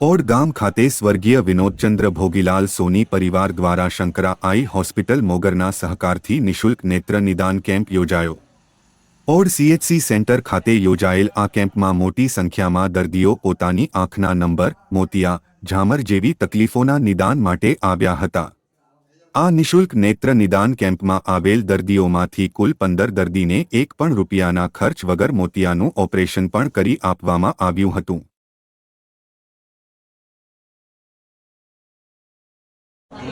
Odd ગામ ખાતે સ્વર્ગીય વિનોદચંદ્ર ભોગીલાલ સોની પરિવાર દ્વારા શંકરા આઈ હોસ્પિટલ મોગરના સહકારથી નિઃશુલ્ક નેત્ર નિદાન કેમ્પ યોજાયો. ઓડ સીએચસી સેન્ટર ખાતે યોજાયેલ આ કેમ્પમાં મોટી સંખ્યામાં દર્દીઓ પોતાની આંખના નંબર, મોતિયા, ઝામર જેવી તકલીફોના નિદાન માટે આવ્યા હતા. આ નિઃશુલ્ક નેત્ર નિદાન કેમ્પમાં આવેલ દર્દીઓમાંથી કુલ પંદર દર્દીને એક પણ રૂપિયાના ખર્ચ વગર મોતિયાનું ઓપરેશન પણ કરી આપવામાં આવ્યું હતું.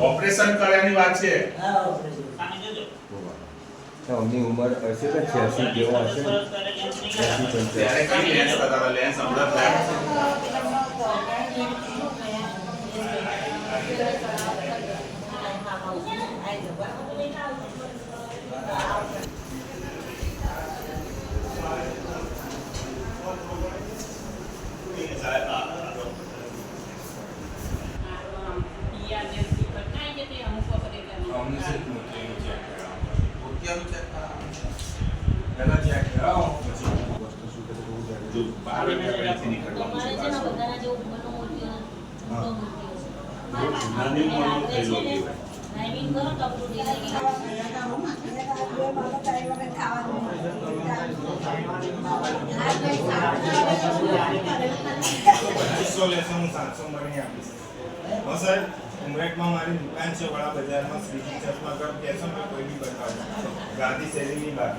ઓપરેશન કર્યાની વાત છે. એમની ઉંમર હશે કે છ્યાસી જેવો હશે? છ્યાસી ત્યારે કઈ લેન્સ લગાડો લેન્સ અંદર થાય અમને પહેલા ચેક કરાવો પછી વસ્તુ શું કરે તો છે. ટાઈમિંગ કરો તો આપણું હું સાતસો મળી આપીશ હા સર ઉમરેઠમાં મારી દુકાન છે વડા બજારમાં શ્રીજી ચશ્મા ઘર કહેશો મેં કોઈ બી બતાવો ગાંધી શૈલીની બહાર.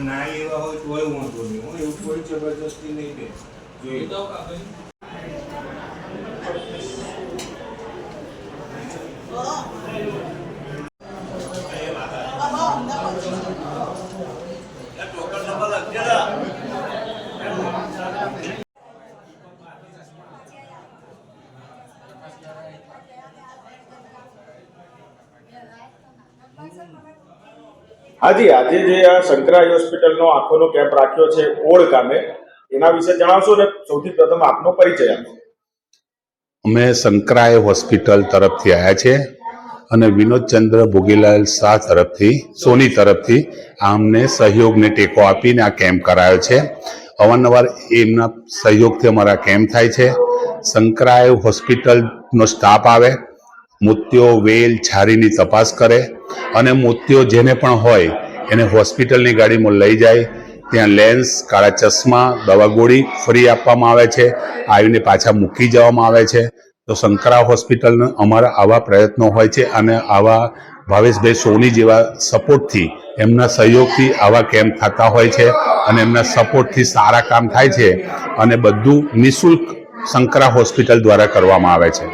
ના એવા હોય નહીં. હું એવું કોઈ જબરજસ્તી નહીં દે જોઈ હાજી આજે જે આ શંકરાઈ હોસ્પિટલનો આંખોનો કેમ્પ રાખ્યો છે ઓળ ગામે, એના વિશે જણાવશો ને? સૌથી પ્રથમ આપનો પરિચય અમે શંકરાય હોસ્પિટલ તરફથી આવ્યા છે અને વિનોદચંદ્ર ભોગીલાલ શાહ તરફથી, સોની તરફથી અમને સહયોગને ટેકો આપીને આ કેમ્પ કરાયો છે. અવારનવાર એમના સહયોગથી અમારા કેમ્પ થાય છે. શંકરાય હોસ્પિટલનો સ્ટાફ આવે, મોતિયો, વેલ, છારીની તપાસ કરે અને મોતિયો જેને પણ હોય, એને હોસ્પિટલની ગાડીમાં લઈ જાય. ત્યાં લેન્સ, કાળા ચશ્મા દવા ગોળી ફ્રી આપવામાં આવે છે. આવીને પાછા મૂકી જવામાં આવે છે. તો શંકરા હોસ્પિટલના અમારા આવા પ્રયત્નો હોય છે અને આવા ભાવેશભાઈ સોની જેવા સપોર્ટથી એમના સહયોગથી આવા કેમ્પ થતા હોય છે અને એમના સપોર્ટથી સારા કામ થાય છે અને બધું નિઃશુલ્ક શંકરા હોસ્પિટલ દ્વારા કરવામાં આવે છે.